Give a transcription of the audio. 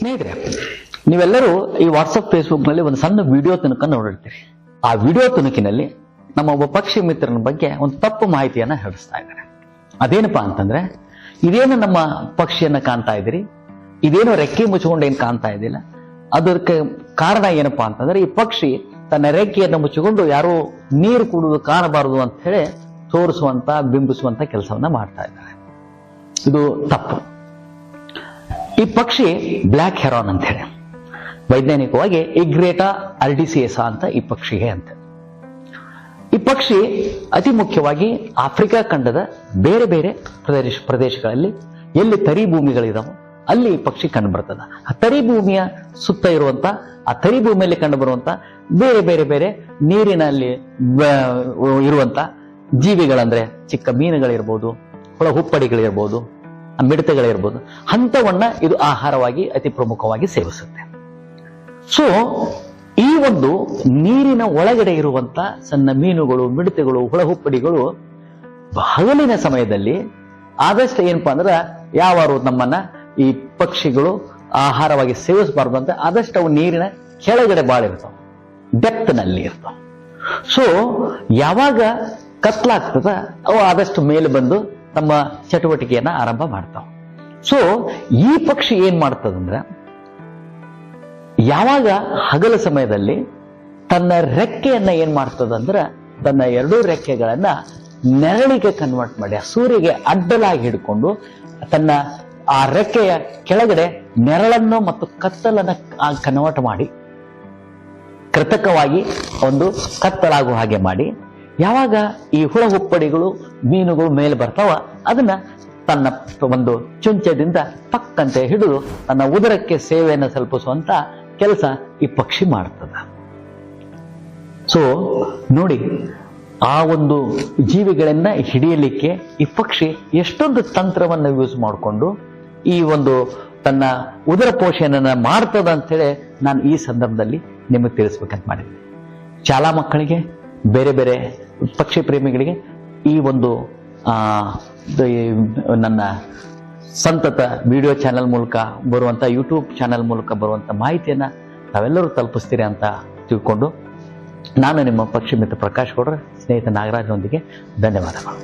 ಸ್ನೇಹಿತರೆ, ನೀವೆಲ್ಲರೂ ಈ ವಾಟ್ಸಪ್ ಫೇಸ್ಬುಕ್ನಲ್ಲಿ ಒಂದು ಸಣ್ಣ ವಿಡಿಯೋ ತುಣುಕ ನೋಡಿರ್ತೀರಿ. ಆ ವಿಡಿಯೋ ತುಣುಕಿನಲ್ಲಿ ನಮ್ಮ ಒಬ್ಬ ಪಕ್ಷಿ ಮಿತ್ರನ ಬಗ್ಗೆ ಒಂದು ತಪ್ಪು ಮಾಹಿತಿಯನ್ನ ಹೇಳಿಸ್ತಾ ಇದ್ದಾರೆ. ಅದೇನಪ್ಪಾ ಅಂತಂದ್ರೆ, ಇದೇನು ನಮ್ಮ ಪಕ್ಷಿಯನ್ನ ಕಾಣ್ತಾ ಇದ್ದೀರಿ? ಇದೇನು ರೆಕ್ಕೆ ಮುಚ್ಚಿಕೊಂಡು ಏನ್ ಕಾಣ್ತಾ ಇದ್ದಿಲ್ಲ? ಅದಕ್ಕೆ ಕಾರಣ ಏನಪ್ಪಾ ಅಂತಂದ್ರೆ, ಈ ಪಕ್ಷಿ ತನ್ನ ರೆಕ್ಕೆಯನ್ನು ಮುಚ್ಚಿಕೊಂಡು ಯಾರೋ ನೀರು ಕುಡಿದು ಕಾಣಬಾರದು ಅಂತ ಹೇಳಿ ತೋರಿಸುವಂತ, ಬಿಂಬಿಸುವಂತ ಕೆಲಸವನ್ನ ಮಾಡ್ತಾ ಇದ್ದಾರೆ. ಇದು ತಪ್ಪು. ಈ ಪಕ್ಷಿ ಬ್ಲ್ಯಾಕ್ ಹೆರಾನ್ ಅಂತ ಹೇಳಿ. ವೈಜ್ಞಾನಿಕವಾಗಿ ಇಗ್ರೇಟಾ ಅಲ್ಡಿಸಿಯಸ ಅಂತ ಈ ಪಕ್ಷಿಗೆ ಅಂತ. ಈ ಪಕ್ಷಿ ಅತಿ ಮುಖ್ಯವಾಗಿ ಆಫ್ರಿಕಾ ಖಂಡದ ಬೇರೆ ಬೇರೆ ಪ್ರದೇಶ ಪ್ರದೇಶಗಳಲ್ಲಿ ಎಲ್ಲಿ ತರಿ ಭೂಮಿಗಳಿದಾವೋ ಅಲ್ಲಿ ಈ ಪಕ್ಷಿ ಕಂಡು ಬರ್ತದ ಆ ತರಿ ಭೂಮಿಯ ಸುತ್ತ ಇರುವಂತ, ಆ ತರಿ ಭೂಮಿಯಲ್ಲಿ ಕಂಡು ಬರುವಂತ ಬೇರೆ ಬೇರೆ ಬೇರೆ ನೀರಿನಲ್ಲಿ ಇರುವಂತ ಜೀವಿಗಳಂದ್ರೆ ಚಿಕ್ಕ ಮೀನುಗಳಿರ್ಬೋದು, ಹುಳ ಹುಪ್ಪಡಿಗಳಿರ್ಬೋದು ಮಿಡತೆಗಳಿರ್ಬೋದು. ಹಂತವನ್ನ ಇದು ಆಹಾರವಾಗಿ ಅತಿ ಪ್ರಮುಖವಾಗಿ ಸೇವಿಸುತ್ತೆ. ಸೊ ಈ ಒಂದು ನೀರಿನ ಒಳಗಡೆ ಇರುವಂತ ಸಣ್ಣ ಮೀನುಗಳು, ಮಿಡತೆಗಳು, ಹುಳಹುಪ್ಪಡಿಗಳು ಹಗಲಿನ ಸಮಯದಲ್ಲಿ ಆದಷ್ಟು ಏನಪ್ಪಾ ಅಂದ್ರೆ ಯಾವಾರು ನಮ್ಮನ್ನ ಈ ಪಕ್ಷಿಗಳು ಆಹಾರವಾಗಿ ಸೇವಿಸಬಾರ್ದು ಅಂತ ಆದಷ್ಟು ಅವು ನೀರಿನ ಕೆಳಗಡೆ ಬಾಳಿರ್ತಾವ. ಡೆಪ್ತ್ನಲ್ಲಿ ಇರ್ತಾವ. ಸೊ ಯಾವಾಗ ಕತ್ಲಾಗ್ತದ ಅವು ಆದಷ್ಟು ಮೇಲೆ ಬಂದು ತಮ್ಮ ಚಟುವಟಿಕೆಯನ್ನ ಆರಂಭ ಮಾಡ್ತಾವ. ಸೊ ಈ ಪಕ್ಷಿ ಏನ್ ಮಾಡ್ತದಂದ್ರೆ, ಯಾವಾಗ ಹಗಲ ಸಮಯದಲ್ಲಿ ತನ್ನ ರೆಕ್ಕೆಯನ್ನ ಏನ್ ಮಾಡ್ತದಂದ್ರೆ, ತನ್ನ ಎರಡೂ ರೆಕ್ಕೆಗಳನ್ನ ನೆರಳಿಗೆ ಕನ್ವರ್ಟ್ ಮಾಡಿ ಸೂರ್ಯಗೆ ಅಡ್ಡಲಾಗಿ ಹಿಡ್ಕೊಂಡು ತನ್ನ ಆ ರೆಕ್ಕೆಯ ಕೆಳಗಡೆ ನೆರಳನ್ನು ಮತ್ತು ಕತ್ತಲನ್ನ ಕನ್ವರ್ಟ್ ಮಾಡಿ, ಕೃತಕವಾಗಿ ಒಂದು ಕತ್ತಲಾಗುವ ಹಾಗೆ ಮಾಡಿ ಯಾವಾಗ ಈ ಹುಳ ಹುಪ್ಪಡಿಗಳು ಮೀನುಗಳು ಮೇಲೆ ಬರ್ತಾವ ಅದನ್ನ ತನ್ನ ಒಂದು ಚುಂಚದಿಂದ ಪಕ್ಕಂತೆ ಹಿಡಿದು ತನ್ನ ಉದರಕ್ಕೆ ಸೇವೆಯನ್ನು ಸಲ್ಪಿಸುವಂತ ಕೆಲಸ ಈ ಪಕ್ಷಿ ಮಾಡ್ತದ. ಸೊ ನೋಡಿ, ಆ ಒಂದು ಜೀವಿಗಳನ್ನ ಹಿಡಿಯಲಿಕ್ಕೆ ಈ ಪಕ್ಷಿ ಎಷ್ಟೊಂದು ತಂತ್ರವನ್ನ ಯೂಸ್ ಮಾಡಿಕೊಂಡು ಈ ಒಂದು ತನ್ನ ಉದರ ಪೋಷಣೆಯನ್ನ ಮಾಡ್ತದ ಅಂತೇಳಿ ನಾನು ಈ ಸಂದರ್ಭದಲ್ಲಿ ನಿಮಗೆ ತಿಳಿಸ್ಬೇಕಂತ ಮಾಡಿದ್ದೆ. ಶಾಲಾ ಮಕ್ಕಳಿಗೆ ಬೇರೆ ಬೇರೆ ಪಕ್ಷಿ ಪ್ರೇಮಿಗಳಿಗೆ ಈ ಒಂದು ನನ್ನ ಸಂತತ ವಿಡಿಯೋ ಚಾನೆಲ್ ಮೂಲಕ ಬರುವಂಥ ಯೂಟ್ಯೂಬ್ ಚಾನೆಲ್ ಮೂಲಕ ಬರುವಂಥ ಮಾಹಿತಿಯನ್ನು ತಾವೆಲ್ಲರೂ ತಲುಪಿಸ್ತೀರಿ ಅಂತ ತಿಳ್ಕೊಂಡು ನಾನು ನಿಮ್ಮ ಪಕ್ಷಿ ಮಿತ್ರ ಪ್ರಕಾಶ್ ಕೊಡ್ರ ಸ್ನೇಹಿತ ನಾಗರಾಜ್ನೊಂದಿಗೆ ಧನ್ಯವಾದಗಳು.